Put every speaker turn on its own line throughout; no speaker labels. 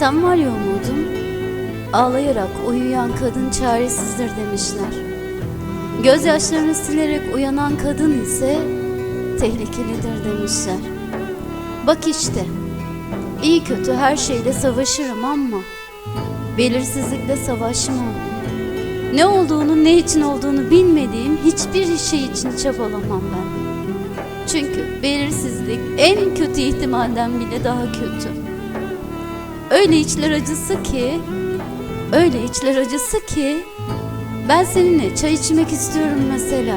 Sen var ya umudum, ağlayarak uyuyan kadın çaresizdir demişler. Gözyaşlarını silerek uyanan kadın ise tehlikelidir demişler. Bak işte, iyi kötü her şeyle savaşırım ama belirsizlikle savaşmam. Ne olduğunu, ne için olduğunu bilmediğim hiçbir şey için çabalamam ben. Çünkü belirsizlik en kötü ihtimalden bile daha kötü. Öyle içler acısı ki, öyle içler acısı ki ben seninle çay içmek istiyorum mesela.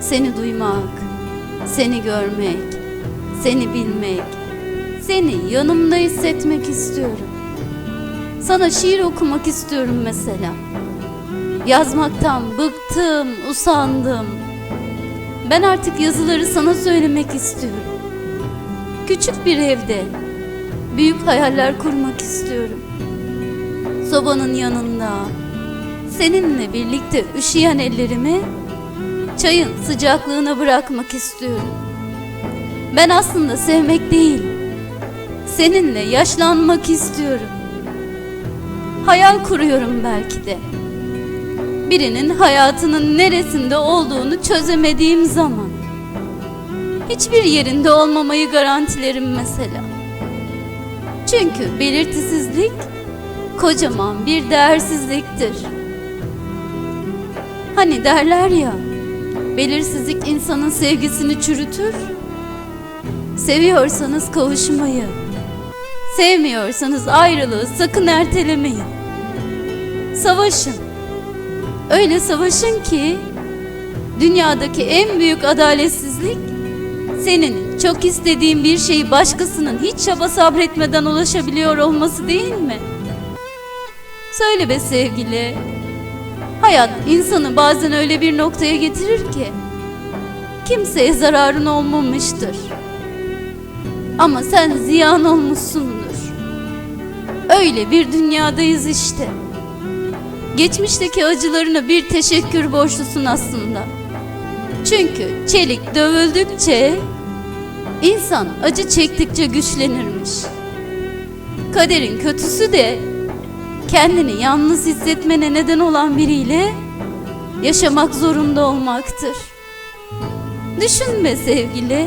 Seni duymak, seni görmek, seni bilmek, seni yanımda hissetmek istiyorum. Sana şiir okumak istiyorum mesela. Yazmaktan bıktım, usandım. Ben artık yazıları sana söylemek istiyorum. Küçük bir evde büyük hayaller kurmak istiyorum. Sobanın yanında seninle birlikte üşüyen ellerimi çayın sıcaklığına bırakmak istiyorum. Ben aslında sevmek değil, seninle yaşlanmak istiyorum. Hayal kuruyorum belki de. Birinin hayatının neresinde olduğunu çözemediğim zaman. Hiçbir yerinde olmamayı garantilerim mesela. Çünkü belirtisizlik kocaman bir değersizliktir. Hani derler ya, belirsizlik insanın sevgisini çürütür. Seviyorsanız kavuşmayı, sevmiyorsanız ayrılığı sakın ertelemeyin. Savaşın. Öyle savaşın ki dünyadaki en büyük adaletsizlik senin çok istediğin bir şeyi başkasının hiç çaba sabretmeden ulaşabiliyor olması değil mi? Söyle be sevgili. Hayat insanı bazen öyle bir noktaya getirir ki kimseye zararın olmamıştır. Ama sen ziyan olmuşsundur. Öyle bir dünyadayız işte. Geçmişteki acılarına bir teşekkür borçlusun aslında. Çünkü çelik dövüldükçe insan acı çektikçe güçlenirmiş. Kaderin kötüsü de kendini yalnız hissetmene neden olan biriyle yaşamak zorunda olmaktır. Düşünme sevgili.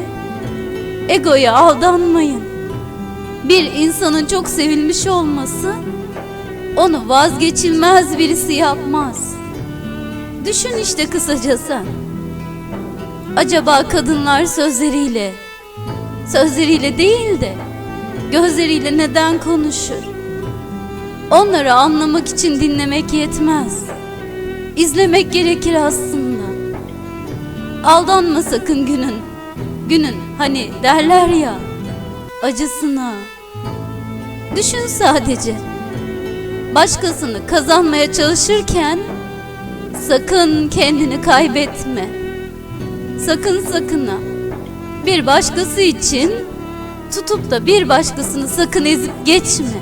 Egoya aldanmayın. Bir insanın çok sevilmiş olması onu vazgeçilmez birisi yapmaz. Düşün işte kısaca sen. Acaba kadınlar sözleriyle, sözleriyle değil de gözleriyle neden konuşur? Onları anlamak için dinlemek yetmez. İzlemek gerekir aslında. Aldanma sakın günün. Günün hani derler ya acısına. Düşün sadece. Başkasını kazanmaya çalışırken sakın kendini kaybetme. Sakın sakın ha. Bir başkası için tutup da bir başkasını sakın ezip geçme.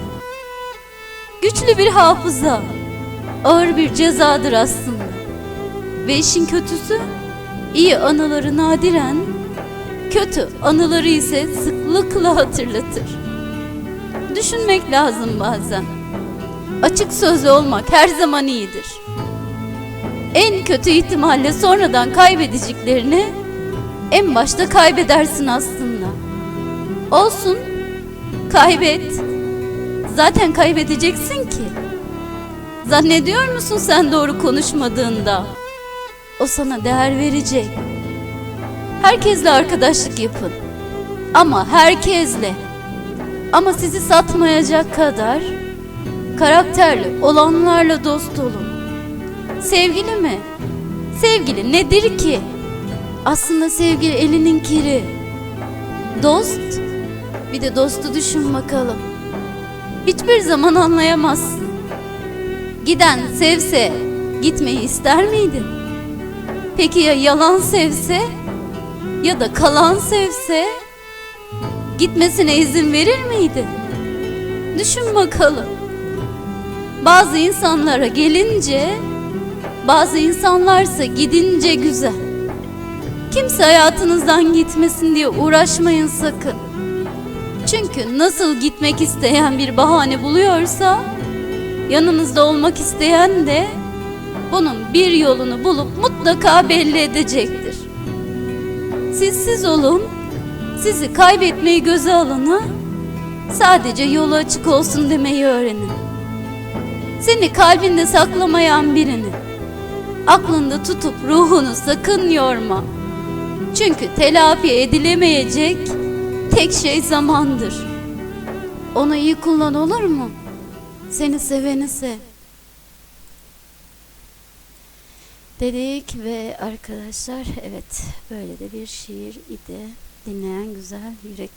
Güçlü bir hafıza ağır bir cezadır aslında. Ve işin kötüsü iyi anıları nadiren, kötü anıları ise sıklıkla hatırlatır. Düşünmek lazım bazen. Açık sözlü olmak her zaman iyidir. En kötü ihtimalle sonradan kaybedeceklerini en başta kaybedersin aslında. Olsun, kaybet. Zaten kaybedeceksin ki. Zannediyor musun sen doğru konuşmadığında? O sana değer verecek. Herkesle arkadaşlık yapın. Ama herkesle. Ama sizi satmayacak kadar karakterli olanlarla dost olun. Sevgili mi? Sevgili nedir ki? Aslında sevgili elinin kiri. Dost, bir de dostu düşün bakalım. Hiçbir zaman anlayamazsın. Giden sevse gitmeyi ister miydin? Peki ya yalan sevse ya da kalan sevse gitmesine izin verir miydin? Düşün bakalım. Bazı insanlara gelince, bazı insanlarsa gidince güzel. Kimse hayatınızdan gitmesin diye uğraşmayın sakın. Çünkü nasıl gitmek isteyen bir bahane buluyorsa yanınızda olmak isteyen de bunun bir yolunu bulup mutlaka belli edecektir. Siz siz olun, sizi kaybetmeyi göze alana sadece yolu açık olsun demeyi öğrenin. Seni kalbinde saklamayan birini aklında tutup ruhunu sakın yorma. Çünkü telafi edilemeyecek tek şey zamandır. Onu iyi kullan olur mu? Seni seveni sev. Dedik ve arkadaşlar evet böyle de bir şiir idi. Dinleyen güzel yürekli